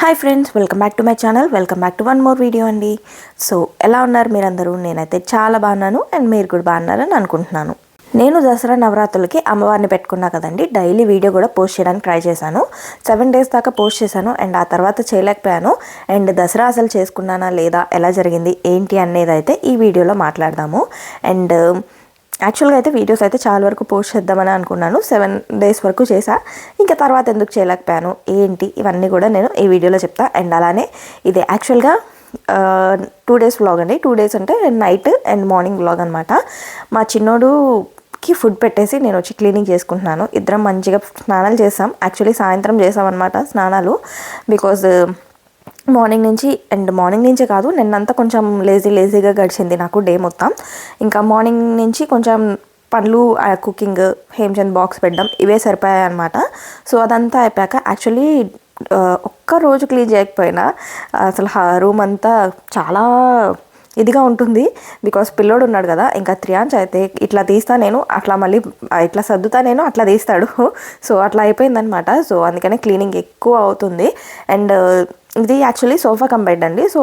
Hi friends welcome back to my channel welcome back to one more video అండి. So ఎలా ఉన్నారు మీరందరూ? నేనైతే చాలా బాగున్నాను అండ్ మీరు కూడా బాగున్నారని అనుకుంటున్నాను. నేను దసరా నవరాత్రులకి అమ్మవారిని పెట్టుకున్నా కదండి. డైలీ వీడియో కూడా పోస్ట్ చేయడానికి ట్రై చేశాను. సెవెన్ డేస్ దాకా పోస్ట్ చేశాను అండ్ ఆ తర్వాత చేయలేకపోయాను. అండ్ దసరా అసలు చేసుకున్నానా లేదా ఎలా జరిగింది ఏంటి అనేది అయితే ఈ వీడియోలో మాట్లాడదాము. అండ్ యాక్చువల్గా అయితే వీడియోస్ అయితే చాలా వరకు పోస్ట్ చేద్దామని అనుకున్నాను. సెవెన్ డేస్ వరకు చేసా. ఇంకా తర్వాత ఎందుకు చేయలేకపోయాను? ఏంటి? ఇవన్నీ కూడా నేను ఈ వీడియోలో చెప్తా. అండ్ అలానే ఇది యాక్చువల్గా టూ డేస్ వ్లాగ్ అండి. టూ డేస్ అంటే నైట్ అండ్ మార్నింగ్ వ్లాగ్ అనమాట మా చిన్నోడుకి ఫుడ్ పెట్టేసి నేను వచ్చి క్లీనింగ్ చేసుకుంటున్నాను. ఇద్దరం మంచిగా స్నానాలు చేసాం. యాక్చువల్లీ సాయంత్రం చేసాం అనమాట స్నానాలు. బికాజ్ మార్నింగ్ నుంచి అండ్ మార్నింగ్ నుంచే కాదు నిన్నంతా కొంచెం లేజీ లేజీగా గడిచింది నాకు డే మొత్తం. ఇంకా మార్నింగ్ నుంచి కొంచెం పనులు కుకింగ్ హేమ్చంద్ బాక్స్ పెట్టడం ఇవే సరిపోయాయి అనమాట సో అదంతా అయిపోయాక యాక్చువల్లీ ఒక్క రోజు క్లీన్ చేయకపోయినా అసలు రూమ్ అంతా చాలా ఇదిగా ఉంటుంది. బికాస్ పిల్లోడు ఉన్నాడు కదా ఇంకా త్రియాంచ్ అయితే ఇట్లా తీస్తా నేను అట్లా మళ్ళీ ఇట్లా సర్దుతా నేను అట్లా తీస్తాడు. సో అట్లా అయిపోయిందనమాట సో అందుకనే క్లీనింగ్ ఎక్కువ అవుతుంది. అండ్ ఇది యాక్చువల్లీ సోఫా కమ్ బెడ్ అండి. సో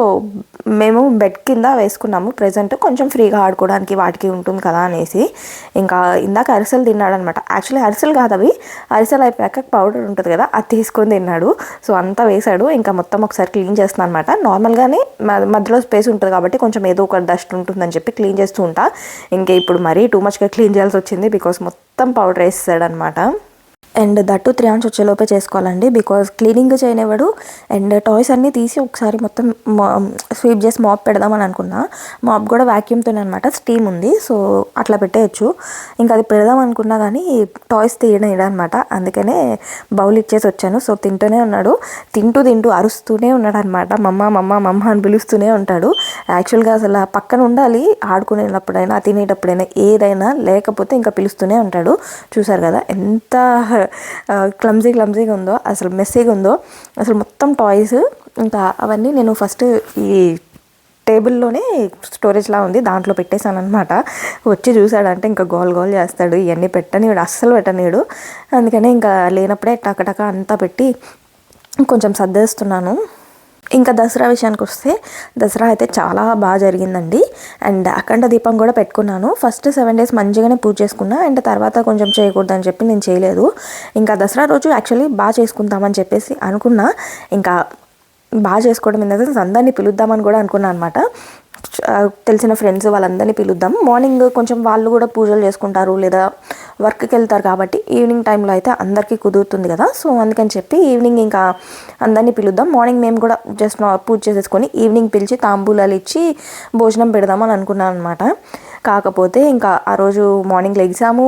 మేము బెడ్ కింద వేసుకున్నాము. ప్రజెంట్ కొంచెం ఫ్రీగా ఆడుకోవడానికి వాటికి ఉంటుంది కదా అనేసి. ఇంకా ఇందాక అరిసెలు తిన్నాడు అనమాట యాక్చువల్లీ అరిసెలు కాదు అవి. అరిసెలు అయిపోయాక పౌడర్ ఉంటుంది కదా అది తీసుకొని తిన్నాడు. సో అంతా వేసాడు ఇంకా మొత్తం ఒకసారి క్లీన్ చేస్తున్నాను అనమాట నార్మల్గానే మధ్యలో స్పేస్ ఉంటుంది కాబట్టి కొంచెం ఏదో ఒక డస్ట్ ఉంటుందని చెప్పి క్లీన్ చేస్తూ ఉంటా. ఇంకా ఇప్పుడు మరీ టూ మచ్గా క్లీన్ చేయాల్సి వచ్చింది బికాస్ మొత్తం పౌడర్ వేస్తాడనమాట అనమాట అండ్ దట్టు త్రీ అవర్స్ వచ్చేలోపే చేసుకోవాలండి. బికాజ్ క్లీనింగ్ చేయనివాడు అండ్ టాయ్స్ అన్నీ తీసి ఒకసారి మొత్తం స్వీప్ చేసి మాప్ పెడదామని అనుకున్నా. మాప్ కూడా వ్యాక్యూమ్తోనే అనమాట స్టీమ్ ఉంది. సో అట్లా పెట్టేయచ్చు. ఇంకా అది పెడదాం అనుకున్నా కానీ టాయ్స్ తీయడం అనమాట అందుకనే బౌల్ ఇచ్చేసి వచ్చాను. సో తింటూనే ఉన్నాడు. తింటూ తింటూ అరుస్తూనే ఉన్నాడు అనమాట మమ్మ మమ్మ మమ్మ అని పిలుస్తూనే ఉంటాడు. యాక్చువల్గా అసలు పక్కన ఉండాలి. ఆడుకునేటప్పుడైనా తినేటప్పుడైనా ఏదైనా లేకపోతే ఇంకా పిలుస్తూనే ఉంటాడు. చూసారు కదా? ఎంత క్లమ్జీ క్లమ్జీగా ఉందో అసలు మెస్సీగా ఉందో అసలు మొత్తం టాయ్స్ ఇంకా అవన్నీ నేను ఫస్ట్ ఈ టేబుల్లోనే స్టోరేజ్లా ఉంది దాంట్లో పెట్టేశాను అనమాట వచ్చి చూసాడంటే ఇంకా గోల్ గోల్ చేస్తాడు ఇవన్నీ పెట్టనీడు అస్సలు పెట్టనీడు అందుకనే ఇంకా లేనప్పుడే టకటక అంతా పెట్టి కొంచెం సర్దేస్తున్నాను. ఇంకా దసరా విషయానికి వస్తే దసరా అయితే చాలా బాగా జరిగిందండి. అండ్ అఖండ దీపం కూడా పెట్టుకున్నాను. ఫస్ట్ సెవెన్ డేస్ మంచిగానే పూజ చేసుకున్నా అండ్ తర్వాత కొంచెం చేయకూడదని చెప్పి నేను చేయలేదు. ఇంకా దసరా రోజు యాక్చువల్లీ బాగా చేసుకుందామని చెప్పేసి అనుకున్నా. ఇంకా బాగా చేసుకోవడం ఏంటంటే అందరినీ పిలుద్దామని కూడా అనుకున్నాను అనమాట తెలిసిన ఫ్రెండ్స్ వాళ్ళందరినీ పిలుద్దాం. మార్నింగ్ కొంచెం వాళ్ళు కూడా పూజలు చేసుకుంటారు లేదా వర్క్కి వెళ్తారు కాబట్టి ఈవినింగ్ టైంలో అయితే అందరికీ కుదురుతుంది కదా. సో అందుకని చెప్పి ఈవినింగ్ ఇంకా అందరినీ పిలుద్దాం. మార్నింగ్ మేము కూడా జస్ట్ పూజ చేసేసుకొని ఈవినింగ్ పిలిచి తాంబూలాలు ఇచ్చి భోజనం పెడదామని అనుకున్నాను అనమాట కాకపోతే ఇంకా ఆ రోజు మార్నింగ్ లెగ్జాము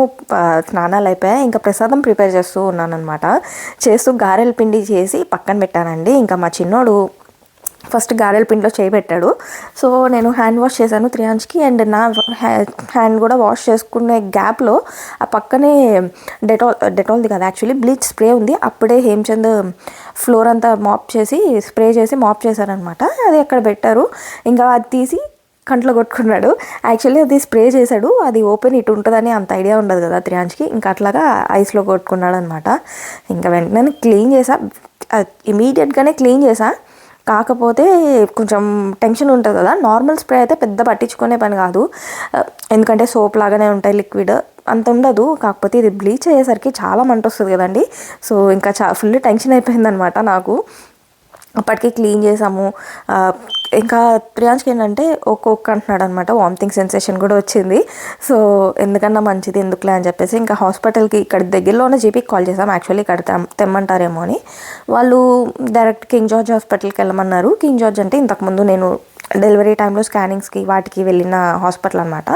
స్నానాలు అయిపోయాయి. ఇంకా ప్రసాదం ప్రిపేర్ చేస్తూ ఉన్నానమాట చేస్తూ గారెల పిండి చేసి పక్కన పెట్టానండి. ఇంకా మా చిన్నోడు ఫస్ట్ గారెల పిండిలో చేయబెట్టాడు సో నేను హ్యాండ్ వాష్ చేశాను త్రియాంజ్కి. అండ్ నా హ్యాండ్ కూడా వాష్ చేసుకునే గ్యాప్లో ఆ పక్కనే డెటాల్ డెటాల్ది కదా యాక్చువల్లీ బ్లీచ్ స్ప్రే ఉంది. అప్పుడే హేమ్చంద్ ఫ్లోర్ అంతా మాప్ చేసి స్ప్రే చేసి మాప్ చేశారనమాట అది అక్కడ పెట్టారు. ఇంకా అది తీసి కంట్లో కొట్టుకున్నాడు. యాక్చువల్లీ అది స్ప్రే చేశాడు. అది ఓపెన్ ఇటు ఉంటుందని అంత ఐడియా ఉండదు కదా త్రియాంజ్కి ఇంకా అట్లాగా ఐస్లో కొట్టుకున్నాడు అనమాట ఇంకా వెంటనే క్లీన్ చేసా. ఇమీడియట్గానే క్లీన్ చేసా. కాకపోతే కొంచెం టెన్షన్ ఉంటుంది కదా. నార్మల్ స్ప్రే అయితే పెద్ద పట్టించుకునే పని కాదు. ఎందుకంటే సోప్ లాగానే ఉంటాయి లిక్విడ్ అంత ఉండదు. కాకపోతే ఇది బ్లీచ్ అయ్యేసరికి చాలా మంట వస్తుంది కదండి. సో ఇంకా చా ఫుల్ టెన్షన్ అయిపోయిందనమాట నాకు. అప్పటికి క్లీన్ చేసాము. ఇంకా ప్రియాంష్కి ఏంటంటే ఒక్కొక్క అంటున్నాడు అనమాట వామిటింగ్ సెన్సేషన్ కూడా వచ్చింది. సో ఎందుకన్నా మంచిది ఎందుకులే అని చెప్పేసి ఇంకా హాస్పిటల్కి ఇక్కడ దగ్గరలోనే జీపీకి కాల్ చేసాం. యాక్చువల్లీ ఇక్కడ తెమ్మంటారేమో అని. వాళ్ళు డైరెక్ట్ కింగ్ జార్జ్ హాస్పిటల్కి వెళ్ళమన్నారు. కింగ్ జార్జ్ అంటే ఇంతకుముందు నేను డెలివరీ టైంలో స్కానింగ్స్కి వాటికి వెళ్ళిన హాస్పిటల్ అనమాట.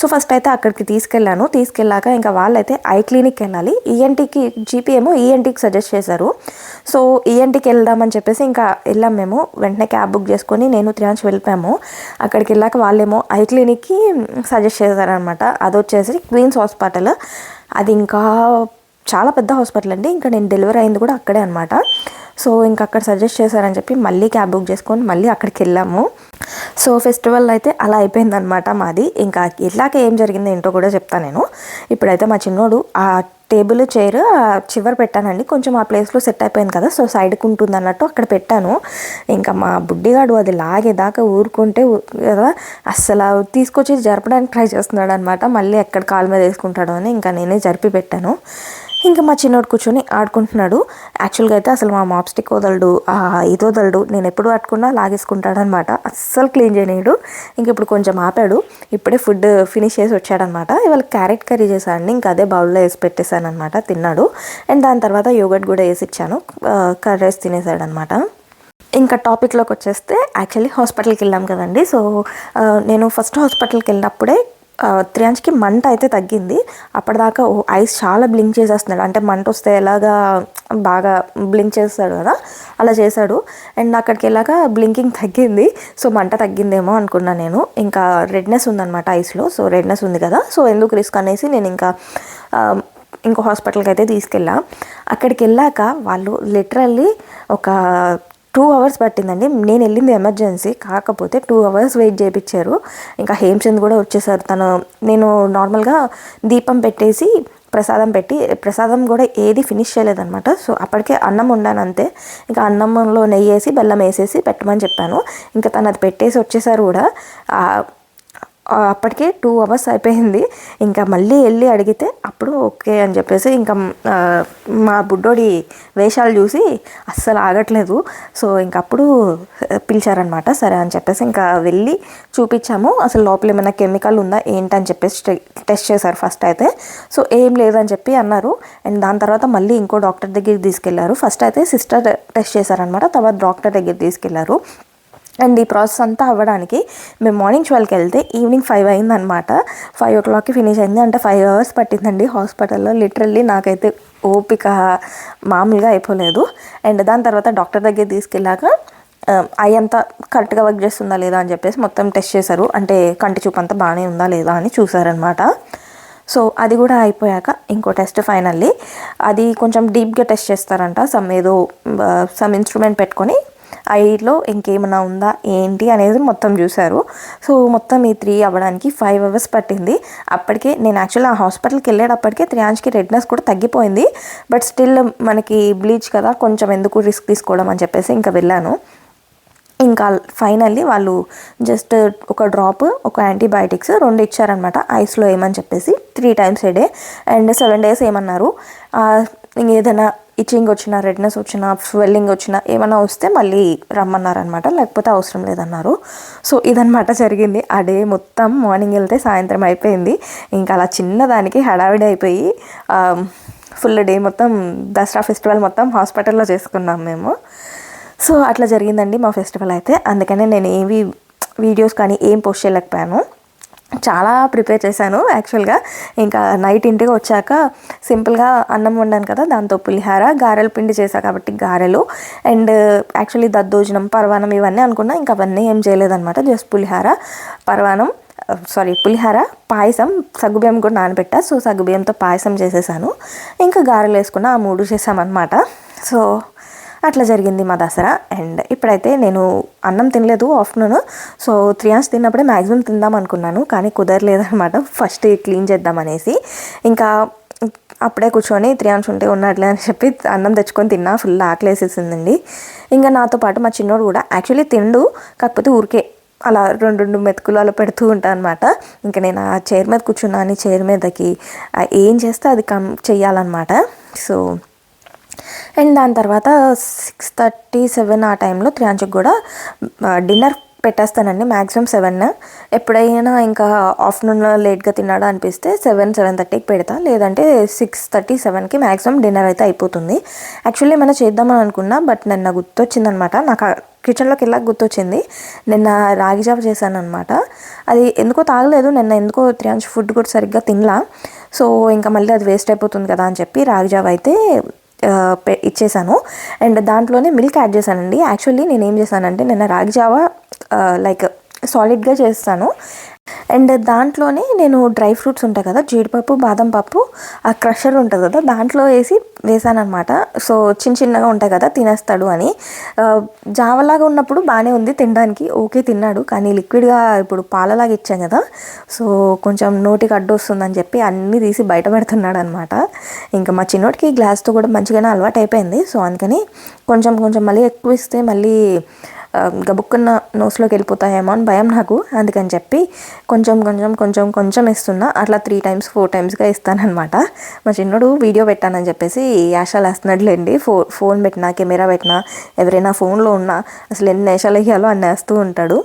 సో ఫస్ట్ అయితే అక్కడికి తీసుకెళ్ళాను. తీసుకెళ్ళాక ఇంకా వాళ్ళైతే ఐ క్లినిక్కి వెళ్ళాలి. ఈఎన్టీకి జీపీ ఏమో ఈఎన్టీకి సజెస్ట్ చేశారు. సో ఈఎన్టీకి వెళ్దామని చెప్పేసి ఇంకా వెళ్ళాం మేము. వెంటనే క్యాబ్ బుక్ చేసుకొని నేను త్రియాంశ్ వెళ్ళిపోయాము. అక్కడికి వెళ్ళాక వాళ్ళేమో ఐ క్లినిక్కి సజెస్ట్ చేశారనమాట అది వచ్చేసి క్వీన్స్ హాస్పిటల్. అది ఇంకా చాలా పెద్ద హాస్పిటల్ అండి. ఇంకా నేను డెలివరీ అయింది కూడా అక్కడే అనమాట సో ఇంకా అక్కడ సజెస్ట్ చేశారని చెప్పి మళ్ళీ క్యాబ్ బుక్ చేసుకొని మళ్ళీ అక్కడికి వెళ్ళాము. సో ఫెస్టివల్ అయితే అలా అయిపోయిందనమాట మాది. ఇంకా ఇలాగే ఏం జరిగింది ఏంటో కూడా చెప్తాను నేను. ఇప్పుడైతే మా చిన్నోడు ఆ టేబుల్ చైర్ చివరి పెట్టానండి. కొంచెం ఆ ప్లేస్లో సెట్ అయిపోయింది కదా సో సైడ్కి ఉంటుంది అన్నట్టు అక్కడ పెట్టాను. ఇంకా మా బుడ్డిగాడు అది లాగేదాకా ఊరుకుంటే కదా అస్సలు తీసుకొచ్చి జరపడానికి ట్రై చేస్తున్నాడు అనమాట మళ్ళీ ఎక్కడ కాలు మీద వేసుకుంటాడో అని ఇంకా నేనే జరిపి పెట్టాను. ఇంకా మా చిన్నోడు కూర్చొని ఆడుకుంటున్నాడు. యాక్చువల్గా అయితే అసలు మా మాప్ స్టిక్ వదలడు ఇది వదలడు. నేను ఎప్పుడు పట్టుకున్నా లాగేసుకుంటాడు అనమాట అస్సలు క్లీన్ చేయలేడు ఇంక ఇప్పుడు కొంచెం ఆపాడు. ఇప్పుడే ఫుడ్ ఫినిష్ చేసి వచ్చాడనమాట. ఇవాళ క్యారెట్ కర్రీ చేశాను ఇంకా అదే బౌల్లో వేసి పెట్టేశాను అనమాట తిన్నాడు. అండ్ దాని తర్వాత యోగట్ కూడా వేసి ఇచ్చాను. కర్రీస్ తినేసాడనమాట ఇంకా టాపిక్లోకి వచ్చేస్తే యాక్చువల్లీ హాస్పిటల్కి వెళ్ళాం కదండి. సో నేను ఫస్ట్ హాస్పిటల్కి వెళ్ళినప్పుడే త్రియాంచ్కి మంట అయితే తగ్గింది. అప్పటిదాకా ఓ ఐస్ చాలా బ్లింక్ చేసేస్తున్నాడు. అంటే మంట వస్తే ఎలాగా బాగా బ్లింక్ చేస్తాడు కదా అలా చేశాడు. అండ్ అక్కడికి వెళ్ళాక బ్లింకింగ్ తగ్గింది. సో మంట తగ్గిందేమో అనుకున్నా నేను. ఇంకా రెడ్నెస్ ఉందన్నమాట ఐస్లో. సో రెడ్నెస్ ఉంది కదా. సో ఎందుకు రిస్క్ అనేసి నేను ఇంకా ఇంకో హాస్పిటల్కి అయితే తీసుకెళ్ళా. అక్కడికి వెళ్ళాక వాళ్ళు లిటరల్లీ ఒక టూ అవర్స్ పట్టిందండి. నేను వెళ్ళింది ఎమర్జెన్సీ. కాకపోతే టూ అవర్స్ వెయిట్ చేయించారు ఇంకా హేమచంద్ కూడా వచ్చేసారు. తను నేను నార్మల్గా దీపం పెట్టేసి ప్రసాదం పెట్టి ప్రసాదం కూడా ఏది ఫినిష్ చేయలేదన్నమాట. సో అప్పటికే అన్నం వండాను అంతే ఇంకా అన్నంలో నెయ్యి వేసి బెల్లం వేసేసి పెట్టమని చెప్పాను. ఇంకా తను అది పెట్టేసి వచ్చేసారు కూడా. అప్పటికే టూ అవర్స్ అయిపోయింది. ఇంకా మళ్ళీ వెళ్ళి అడిగితే అప్పుడు ఓకే అని చెప్పేసి ఇంకా మా బుడ్డోడి వేషాలు చూసి అస్సలు ఆగట్లేదు. సో ఇంక అప్పుడు పిలిచారనమాట సరే అని చెప్పేసి ఇంకా వెళ్ళి చూపించాము. అసలు లోపల ఏమైనా కెమికల్ ఉందా ఏంటని చెప్పేసి టెస్ట్ చేశారు ఫస్ట్ అయితే. సో ఏం లేదని చెప్పి అన్నారు. అండ్ దాని తర్వాత మళ్ళీ ఇంకో డాక్టర్ దగ్గరికి తీసుకెళ్ళారు. ఫస్ట్ అయితే సిస్టర్ టెస్ట్ చేశారనమాట తర్వాత డాక్టర్ దగ్గరికి తీసుకెళ్ళారు. అండ్ ఈ ప్రాసెస్ అంతా అవ్వడానికి మేము మార్నింగ్ ట్వెల్వ్కి వెళ్తే ఈవినింగ్ ఫైవ్ అయిందనమాట ఫైవ్ ఓ క్లాక్కి ఫినిష్ అయింది. అంటే ఫైవ్ అవర్స్ పట్టిందండి హాస్పిటల్లో. లిటరల్లీ నాకైతే ఓపిక మామూలుగా అయిపోలేదు. అండ్ దాని తర్వాత డాక్టర్ దగ్గర తీసుకెళ్ళాక ఐ అంతా కరెక్ట్గా వర్క్ చేస్తుందా లేదా అని చెప్పేసి మొత్తం టెస్ట్ చేశారు. అంటే కంటి చూపు అంతా బాగానే ఉందా లేదా అని చూసారనమాట సో అది కూడా అయిపోయాక ఇంకో టెస్ట్ ఫైనల్లీ. అది కొంచెం డీప్గా టెస్ట్ చేస్తారంట. సమ్ ఏదో సమ్ ఇన్స్ట్రుమెంట్ పెట్టుకొని ఐలో ఇంకేమైనా ఉందా ఏంటి అనేది మొత్తం చూశారు. సో మొత్తం ఈ త్రీ అవ్వడానికి ఫైవ్ అవర్స్ పట్టింది. అప్పటికే నేను యాక్చువల్లీ ఆ హాస్పిటల్కి వెళ్ళేటప్పటికే త్రియాంజ్కి రెడ్నెస్ కూడా తగ్గిపోయింది. బట్ స్టిల్ మనకి బ్లీచ్ కదా కొంచెం ఎందుకు రిస్క్ తీసుకోవడం అని చెప్పేసి ఇంకా వెళ్ళాను. ఇంకా ఫైనల్లీ వాళ్ళు జస్ట్ ఒక డ్రాప్ ఒక యాంటీబయాటిక్స్ రెండు ఇచ్చారనమాట ఐస్లో ఏమని చెప్పేసి three times a day and seven days ఏమన్నారు? ఏదైనా ఇచ్చింగ్ వచ్చినా రెడ్నెస్ వచ్చినా స్వెల్లింగ్ వచ్చినా ఏమైనా వస్తే మళ్ళీ రమ్మన్నారనమాట. లేకపోతే అవసరం లేదన్నారు. సో ఇదనమాట జరిగింది. ఆ డే మొత్తం మార్నింగ్ వెళ్తే సాయంత్రం అయిపోయింది. ఇంకా అలా చిన్నదానికి హడావిడి అయిపోయి ఫుల్ డే మొత్తం దసరా ఫెస్టివల్ మొత్తం హాస్పిటల్లో చేసుకున్నాం మేము. సో అట్లా జరిగిందండి మా ఫెస్టివల్ అయితే. అందుకనే నేను ఏవి వీడియోస్ కానీ ఏం పోస్ట్ చేయలేకపోయాను. చాలా ప్రిపేర్ చేశాను యాక్చువల్గా. ఇంకా నైట్ ఇంటికి వచ్చాక సింపుల్గా అన్నం వండాను కదా దాంతో పులిహార గారెలు పిండి చేశా కాబట్టి గారెలు. అండ్ యాక్చువల్లీ దద్దోజనం పర్వాణం ఇవన్నీ అనుకున్నా ఇంకా అవన్నీ ఏం చేయలేదన్నమాట జస్ట్ పులిహార పర్వాణం సారీ పులిహార పాయసం సగ్గుబియ్యం కూడా నానబెట్టా. సో సగ్గుబియ్యంతో పాయసం చేసేసాను. ఇంకా గారెలు వేసుకున్న ఆ మూడు చేసామన్నమాట సో అట్లా జరిగింది మా దసరా. అండ్ ఇప్పుడైతే నేను అన్నం తినలేదు ఆఫ్టర్నూన్. సో త్రీ అవర్స్ తిన్నప్పుడే మ్యాక్సిమం తిందాం అనుకున్నాను. కానీ కుదరలేదనమాట ఫస్ట్ క్లీన్ చేద్దాం అనేసి. ఇంకా అప్పుడే కూర్చొని త్రీ అవర్స్ ఉంటే ఉన్నట్లే అని చెప్పి అన్నం తెచ్చుకొని తిన్నా. ఫుల్ ఆకలేసేసిందండి. ఇంకా నాతో పాటు మా చిన్నోడు కూడా యాక్చువల్లీ తిండు. కాకపోతే ఊరికే అలా రెండు రెండు మెతుకులు అలా పెడుతూ ఉంటాను అనమాట ఇంకా నేను ఆ చైర్ మీద కూర్చున్నాను చైర్ మీదకి ఏం చేస్తే అది కం చెయ్యాలన్నమాట. సో అండ్ దాని తర్వాత సిక్స్ థర్టీ సెవెన్ ఆ టైంలో త్రియాంజుకి కూడా డిన్నర్ పెట్టేస్తానండి. Maximum seven. ఎప్పుడైనా ఇంకా ఆఫ్టర్నూన్ లేట్గా తిన్నాడా అనిపిస్తే సెవెన్ సెవెన్ థర్టీకి పెడతా. లేదంటే సిక్స్ థర్టీ సెవెన్కి మ్యాక్సిమం డిన్నర్ అయితే అయిపోతుంది. యాక్చువల్లీ ఏమైనా చేద్దామని అనుకున్నా బట్ నిన్న గుర్తొచ్చిందనమాట. నాకు కిచెన్లోకి వెళ్ళాక గుర్తొచ్చింది. నిన్న రాగి జావ చేశాను అనమాట అది ఎందుకో తాగలేదు. నిన్న ఎందుకో త్రియాంశ్ ఫుడ్ కూడా సరిగ్గా తినలా. సో ఇంకా మళ్ళీ అది వేస్ట్ అయిపోతుంది కదా అని చెప్పి రాగి జావ అయితే ఇచ్చేసాను. అండ్ దాంట్లోనే మిల్క్ యాడ్ చేశానండి. యాక్చువల్లీ నేను ఏం చేశానంటే నిన్న రాగి జావా లైక్ సాలిడ్గా చేస్తాను. అండ్ దాంట్లోనే నేను డ్రై ఫ్రూట్స్ ఉంటాయి కదా జీడిపప్పు బాదం పప్పు ఆ క్రషర్ ఉంటుంది కదా దాంట్లో వేసి వేసాను అనమాట సో చిన్న చిన్నగా ఉంటాయి కదా తినేస్తాడు అని. జావలాగా ఉన్నప్పుడు బాగానే ఉంది తినడానికి ఓకే తిన్నాడు. కానీ లిక్విడ్గా ఇప్పుడు పాలలాగా ఇచ్చాం కదా సో కొంచెం నోటికి అడ్డు వస్తుందని చెప్పి అన్నీ తీసి బయట పెడుతున్నాడు అనమాట ఇంకా మా చిన్నోడికి గ్లాస్తో కూడా మంచిగానే అలవాటు అయిపోయింది సో అందుకని కొంచెం కొంచెం మళ్ళీ ఎక్కువ ఇస్తే మళ్ళీ గబుక్కున్న నోస్లోకి వెళ్ళిపోతాయేమో అని భయం నాకు. అందుకని చెప్పి కొంచెం కొంచెం కొంచెం కొంచెం ఇస్తున్నా. అట్లా త్రీ టైమ్స్ ఫోర్ టైమ్స్గా ఇస్తానమాట మా చిన్నోడు వీడియో పెట్టానని చెప్పేసి యాషాలు వేస్తున్నాడులేండి. ఫో ఫోన్ పెట్టినా కెమెరా పెట్టినా ఎవరైనా ఫోన్లో ఉన్నా అసలు ఎన్ని యాషాలు వేయాలో అన్ని వేస్తూ ఉంటాడు.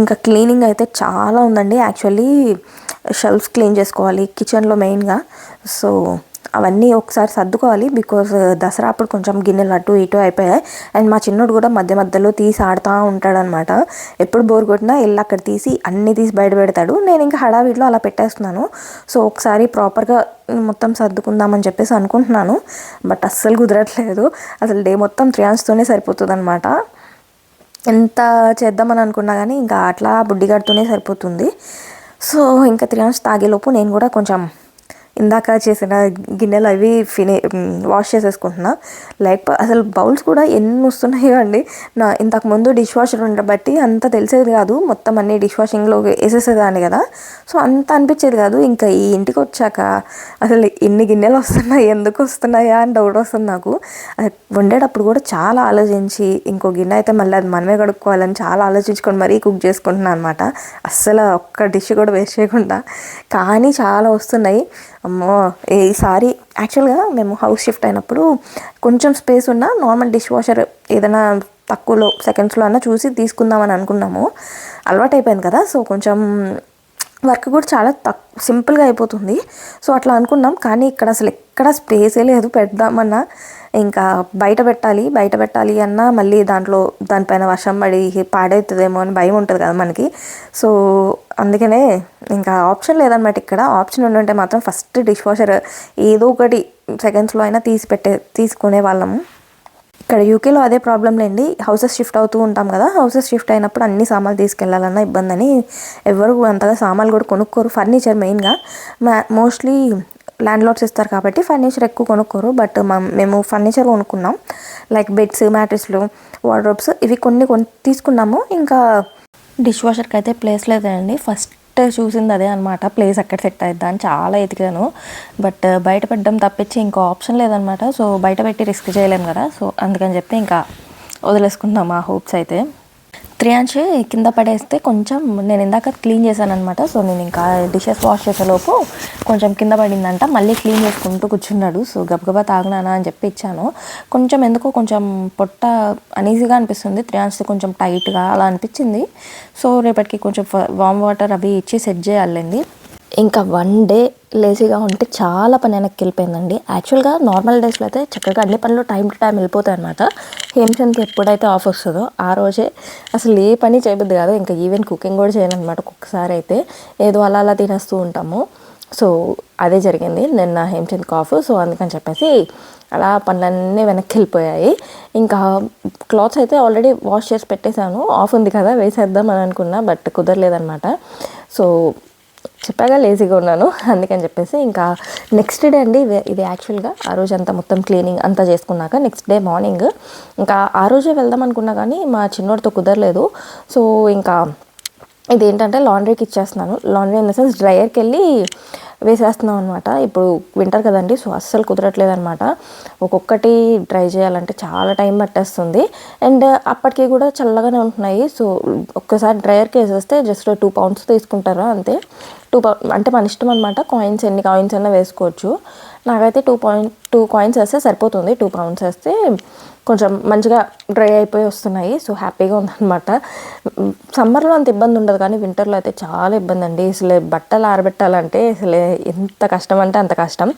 ఇంకా క్లీనింగ్ అయితే చాలా ఉందండి. యాక్చువల్లీ షెల్ఫ్స్ క్లీన్ చేసుకోవాలి కిచెన్లో మెయిన్గా సో అవన్నీ ఒకసారి సర్దుకోవాలి బికాజ్ uh, దసరా అప్పుడు కొంచెం గిన్నెలు అటు ఇటు అయిపోయాయి. అండ్ మా చిన్నోడు కూడా మధ్య మధ్యలో తీసి ఆడుతూ ఉంటాడనమాట. ఎప్పుడు బోర్ కొట్టినా వెళ్ళి అక్కడ తీసి అన్నీ తీసి బయట పెడతాడు. నేను ఇంకా హడావిడిలో అలా పెట్టేస్తున్నాను. సో ఒకసారి ప్రాపర్గా మొత్తం సర్దుకుందామని చెప్పేసి అనుకుంటున్నాను. బట్ అస్సలు కుదరట్లేదు. అసలు డే మొత్తం త్రియాన్స్తోనే సరిపోతుంది అనమాట ఎంత చేద్దామని అనుకున్నా కానీ ఇంకా అట్లా బుడ్డిగాడుతూనే సరిపోతుంది. సో ఇంకా త్రియాన్స్ తాగేలోపు నేను కూడా కొంచెం ఇందాక చేసిన గిన్నెలు అవి ఫిని వాష్ చేసేసుకుంటున్నా. లేకపోతే అసలు బౌల్స్ కూడా ఎన్ని వస్తున్నాయో అండి. నా ఇంతకు ముందు డిష్ వాషర్ ఉండబట్టి అంత తెలిసేది కాదు. మొత్తం అన్ని డిష్ వాషింగ్లో వేసేసేదాన్ని కదా. సో అంత అనిపించేది కాదు. ఇంకా ఈ ఇంటికి వచ్చాక అసలు ఎన్ని గిన్నెలు వస్తున్నాయి ఎందుకు వస్తున్నాయా అని డౌట్ వస్తుంది నాకు. అది వండేటప్పుడు కూడా చాలా ఆలోచించి ఇంకో గిన్నె అయితే మళ్ళీ అది మనమే కడుక్కోవాలని చాలా ఆలోచించుకొని మరీ కుక్ చేసుకుంటున్నాను అనమాట అస్సలు ఒక్క డిష్ కూడా వేస్ట్ చేయకుండా. కానీ చాలా వస్తున్నాయి. అమ్మో ఈసారి యాక్చువల్గా మేము హౌస్ షిఫ్ట్ అయినప్పుడు కొంచెం స్పేస్ ఉన్న నార్మల్ డిష్ వాషర్ ఏదైనా తక్కువలో సెకండ్స్లో అన్నా చూసి తీసుకుందామని అనుకున్నాము. అలవాటు అయిపోయింది కదా సో కొంచెం వర్క్ కూడా చాలా తక్ సింపుల్గా అయిపోతుంది. సో అట్లా అనుకున్నాం. కానీ ఇక్కడ అసలు ఎక్కడ స్పేసే లేదు. పెడదామన్నా ఇంకా బయట పెట్టాలి బయట పెట్టాలి అన్నా మళ్ళీ దాంట్లో దానిపైన వర్షం పడి పాడవుతుందేమో అని భయం ఉంటుంది కదా మనకి. సో అందుకనే ఇంకా ఆప్షన్ లేదనమాట ఇక్కడ. ఆప్షన్ ఉండుంటే మాత్రం ఫస్ట్ డిష్ వాషర్ ఏదో ఒకటి సెకండ్స్లో అయినా తీసి పెట్టే తీసుకునే వాళ్ళము. ఇక్కడ యూకేలో అదే ప్రాబ్లం లేండి హౌసెస్ షిఫ్ట్ అవుతూ ఉంటాం కదా హౌసెస్ షిఫ్ట్ అయినప్పుడు అన్ని సామాన్లు తీసుకెళ్ళాలన్న ఇబ్బంది అని ఎవరు అంతగా సామాన్లు కూడా కొనుక్కోరు. ఫర్నిచర్ మెయిన్గా మోస్ట్లీ ల్యాండ్ లాట్స్ ఇస్తారు కాబట్టి ఫర్నిచర్ ఎక్కువ కొనుక్కోరు. బట్ మేము ఫర్నిచర్ కొనుక్కున్నాం. లైక్ బెడ్స్ మ్యాట్రెస్లు వార్డ్రోబ్స్ ఇవి కొన్ని కొన్ని తీసుకున్నాము. ఇంకా డిష్ వాషర్కి అయితే ప్లేస్ లేదండి. ఫస్ట్ చూసింది అదే అనమాట ప్లేస్ ఎక్కడ సెట్ అవుద్దా అని చాలా ఎతికాను. బట్ uh, బయట పెట్టడం తప్పించి ఇంకో ఆప్షన్ లేదనమాట సో బయట పెట్టి రిస్క్ చేయలేము కదా. సో అందుకని చెప్పి ఇంకా వదిలేసుకుందాం ఆ హోప్స్ అయితే. త్రియాంశ్ కింద పడేస్తే కొంచెం నేను ఇందాక క్లీన్ చేశాను అనమాట సో నేను ఇంకా డిషెస్ వాష్ చేసేలోపు కొంచెం కింద పడిందంట. మళ్ళీ క్లీన్ చేసుకుంటూ కూర్చున్నాడు. సో గబగబా తాగినానా అని చెప్పి ఇచ్చాను. కొంచెం ఎందుకో కొంచెం పొట్ట అనీజీగా అనిపిస్తుంది. త్రియాంశ్ కొంచెం టైట్గా అలా అనిపించింది. సో రేపటికి కొంచెం వామ్ వాటర్ అవి ఇచ్చి సెట్ చేయాలండి ఇంకా వన్ డే లేజీగా ఉంటే చాలా పని వెనక్కి వెళ్ళిపోయిందండి. యాక్చువల్గా నార్మల్ డేస్లో అయితే చక్కగా అన్ని పనులు టైం టు టైం వెళ్ళిపోతాయి అనమాట హేమ్చంద్కి ఎప్పుడైతే ఆఫ్ వస్తుందో ఆ రోజే అసలు ఏ పని చేయబద్దు కాదు. ఇంకా ఈవెన్ కుకింగ్ కూడా చేయను అనమాట ఒక్కొక్కసారి అయితే. ఏదో అలా అలా తినేస్తూ ఉంటాము. సో అదే జరిగింది. నిన్న హేమ్చంద్ కాఫ్ సో అందుకని చెప్పేసి అలా పనులన్నీ వెనక్కి వెళ్ళిపోయాయి. ఇంకా క్లాత్స్ అయితే ఆల్రెడీ వాష్ చేసి పెట్టేశాను. ఆఫ్ ఉంది కదా వేసేద్దాం అని అనుకున్నా బట్ కుదరలేదనమాట సో చెప్పాగా లేజీగా ఉన్నాను. అందుకని చెప్పేసి ఇంకా నెక్స్ట్ డే అండి ఇది- ఇది యాక్చువల్గా ఆ రోజు అంతా మొత్తం క్లీనింగ్ అంతా చేసుకున్నాక నెక్స్ట్ డే మార్నింగ్ ఇంకా ఆ రోజే వెళ్దాం అనుకున్నా కానీ మా చిన్నోడితో కుదరలేదు. సో ఇంకా ఇదేంటంటే లాండ్రీకి ఇచ్చేస్తున్నాను. లాండ్రీ ఇన్ ద సెన్స్ డ్రైయర్కి వెళ్ళి వేసేస్తున్నాం అనమాట ఇప్పుడు వింటర్ కదండి సో అస్సలు కుదరట్లేదు అనమాట ఒక్కొక్కటి డ్రై చేయాలంటే చాలా టైం పట్టేస్తుంది. అండ్ అప్పటికి కూడా చల్లగానే ఉంటున్నాయి. సో ఒక్కసారి డ్రైయర్కి వేసేస్తే జస్ట్ టూ పౌండ్స్ తీసుకుంటారా అంతే. టూ అంటే మన ఇష్టం అనమాట కాయిన్స్ ఎన్ని కాయిన్స్ అయినా వేసుకోవచ్చు. నాకైతే టూ పాయింట్ టూ కాయిన్స్ వేస్తే సరిపోతుంది. టూ పౌండ్స్ వేస్తే కొంచెం మంచిగా డ్రై అయిపోయి వస్తున్నాయి. సో హ్యాపీగా ఉందన్నమాట. సమ్మర్లో అంత ఇబ్బంది ఉండదు. కానీ వింటర్లో అయితే చాలా ఇబ్బంది అండి. అసలు బట్టలు ఆరబెట్టాలంటే అసలు ఎంత కష్టం అంటే అంత కష్టం.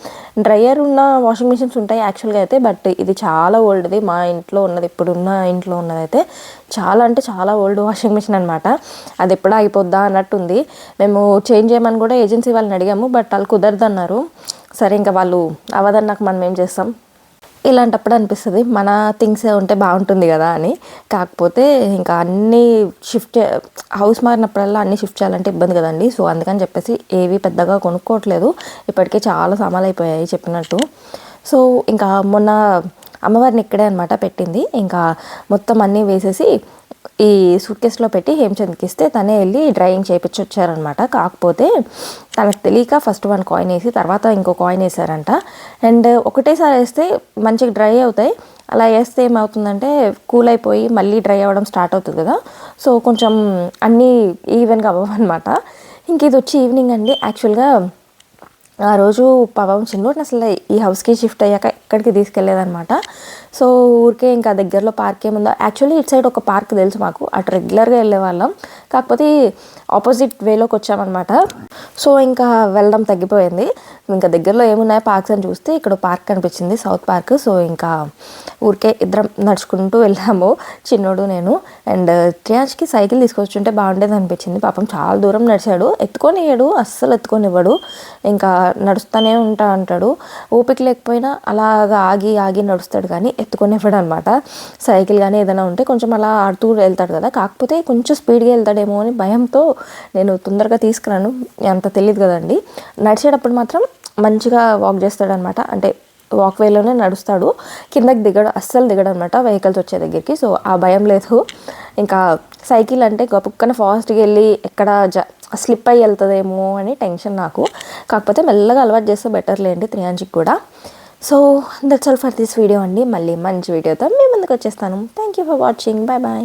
డ్రయర్ ఉన్న వాషింగ్ మిషన్స్ ఉంటాయి యాక్చువల్గా అయితే. బట్ ఇది చాలా ఓల్డ్ది. మా ఇంట్లో ఉన్నది ఇప్పుడున్న ఇంట్లో ఉన్నదైతే చాలా అంటే చాలా ఓల్డ్ వాషింగ్ మిషన్ అనమాట అది ఎప్పుడు ఆగిపోద్దా అన్నట్టుంది. మేము చేంజ్ చేయమని కూడా ఏజెన్సీ వాళ్ళని అడిగాము. బట్ వాళ్ళు కుదరదు అన్నారు సరే ఇంకా వాళ్ళు అవదన్నాక మనం ఏం చేస్తాం? ఇలాంటప్పుడు అనిపిస్తుంది మన థింగ్స్ ఉంటే బాగుంటుంది కదా అని. కాకపోతే ఇంకా అన్నీ షిఫ్ట్ హౌస్ మారినప్పుడల్లా అన్నీ షిఫ్ట్ చేయాలంటే ఇబ్బంది కదండి. సో అందుకని చెప్పేసి ఏవి పెద్దగా కొనుక్కోవట్లేదు. ఇప్పటికే చాలా సామాన్లు అయిపోయాయి చెప్పినట్టు. సో ఇంకా మొన్న అమ్మవారిని ఇక్కడే అనమాట పెట్టింది. ఇంకా మొత్తం అన్నీ వేసేసి ఈ సూట్ కేసులో పెట్టి హేమచంద్కి ఇస్తే తనే వెళ్ళి డ్రైయింగ్ చేయించి వచ్చారనమాట కాకపోతే తనకు తెలియక ఫస్ట్ వన్ కాయిన్ వేసి తర్వాత ఇంకో కాయిన్ వేసారంట అండ్ ఒకటేసారి వేస్తే మంచిగా డ్రై అవుతాయి. అలా వేస్తే ఏమవుతుందంటే కూల్ అయిపోయి మళ్ళీ డ్రై అవ్వడం స్టార్ట్ అవుతుంది కదా. సో కొంచెం అన్నీ ఈవెన్గా అవ్వమన్నమాట ఇంక ఇది వచ్చి ఈవినింగ్ అండి. యాక్చువల్గా ఆ రోజు పాపం చిన్నోడిని అసలు ఈ హౌస్కి షిఫ్ట్ అయ్యాక ఎక్కడికి తీసుకెళ్ళలేదన్నమాట సో ఊరికే ఇంకా దగ్గరలో పార్క్ ఏముందో? యాక్చువల్లీ ఇటు సైడ్ ఒక పార్క్ తెలుసు మాకు. అటు రెగ్యులర్గా వెళ్ళే వాళ్ళం. కాకపోతే ఆపోజిట్ వేలోకి వచ్చామన్నమాట. సో ఇంకా వెళ్ళడం తగ్గిపోయింది. ఇంకా దగ్గరలో ఏమున్నాయో పార్క్స్ అని చూస్తే ఇక్కడ పార్క్ కనిపించింది సౌత్ పార్క్ సో ఇంకా ఊరికే ఇద్దరం నడుచుకుంటూ వెళ్ళాము చిన్నోడు నేను. అండ్ uh, త్రియాజ్కి సైకిల్ తీసుకొచ్చుంటే బాగుండేది అనిపించింది. పాపం చాలా దూరం నడిచాడు. ఎత్తుకొనివ్వడు అస్సలు ఎత్తుకొనివ్వడు. ఇంకా నడుస్తూనే ఉంటా అంటాడు. ఓపిక లేకపోయినా అలాగా ఆగి ఆగి నడుస్తాడు. కానీ ఎత్తుకొనివ్వడు అనమాట సైకిల్ కానీ ఏదైనా ఉంటే కొంచెం అలా ఆడుతూ వెళ్తాడు కదా. కాకపోతే కొంచెం స్పీడ్గా వెళ్తాడేమో అని భయంతో నేను తొందరగా తీసుకురాను. అంత తెలియదు కదండి. నడిచేటప్పుడు మాత్రం మంచిగా వాక్ చేస్తాడనమాట. అంటే వాక్వేలోనే నడుస్తాడు. కిందకి దిగడు అస్సలు దిగడం అనమాట వెహికల్స్ వచ్చే దగ్గరికి. సో ఆ భయం లేదు. ఇంకా సైకిల్ అంటే గొప్పక్కన ఫాస్ట్గా వెళ్ళి ఎక్కడ జ స్లిప్ అయ్యి వెళ్తుందేమో అని టెన్షన్ నాకు. కాకపోతే మెల్లగా అలవాటు చేస్తే బెటర్ లేండి త్రియాంజికి కూడా. So that's all for this video అండి. మళ్ళీ మంచి వీడియోతో మీ ముందుకు వచ్చేస్తాను. Thank you for watching bye bye